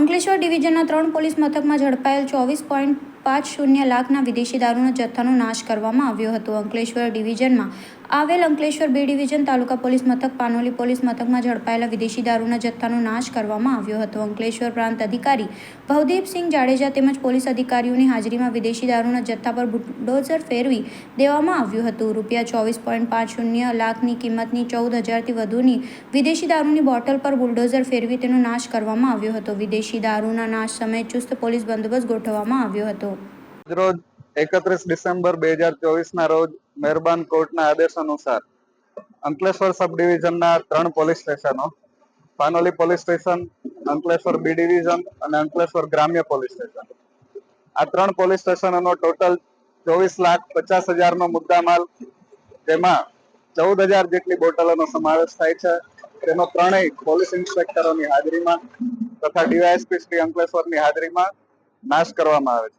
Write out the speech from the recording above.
અંકલેશ્વર ડિવિઝનના ત્રણ પોલીસ મથકમાં ઝડપાયેલ ચોવીસ પોઈન્ટ પાંચ શૂન્ય લાખના વિદેશી દારૂના જથ્થાનો નાશ કરવામાં આવ્યો હતો. અંકલેશ્વર ડિવિઝનમાં આવેલ અંકલેશ્વર બે ડિવિઝન તાલુકા પોલીસ મથક, પાનોલી પોલીસ મથકમાં ઝડપાયેલા વિદેશી દારૂના જથ્થાનો નાશ કરવામાં આવ્યો હતો. અંકલેશ્વર પ્રાંત અધિકારી ભવદીપસિંહ જાડેજા તેમજ પોલીસ અધિકારીઓની હાજરીમાં વિદેશી દારૂના જથ્થા પર બુલડોઝર ફેરવી દેવામાં આવ્યું હતું. રૂપિયા ચોવીસ પોઈન્ટ પાંચ શૂન્ય લાખની કિંમતની ચૌદ હજારથી વધુની વિદેશી દારૂની બોટલ પર બુલડોઝર ફેરવી તેનો નાશ કરવામાં આવ્યો હતો. વિદેશી દારૂના નાશ સમયે ચુસ્ત પોલીસ બંદોબસ્ત ગોઠવવામાં આવ્યો હતો. રોજ એકત્રીસ ડિસેમ્બર બે હજાર ચોવીસના રોજ મહેરબાન કોર્ટના આદેશ અનુસાર અંકલેશ્વર સબ ડિવિઝનના ત્રણ પોલીસ સ્ટેશનો, Panoli police station, Ankleshwar B division અને અંકલેશ્વર ગ્રામ્ય પોલીસ સ્ટેશન. આ ત્રણ પોલીસ સ્ટેશનોનો ટોટલ ચોવીસ લાખ પચાસ હજારનો મુદ્દામાલ, જેમાં ચૌદ હજાર જેટલી બોટલોનો સમાવેશ થાય છે. તેનો ત્રણેય પોલીસ ઇન્સ્પેક્ટરોની હાજરીમાં તથા ડીવાયએસપી શ્રી અંકલેશ્વરની હાજરીમાં નાશ કરવામાં આવે છે.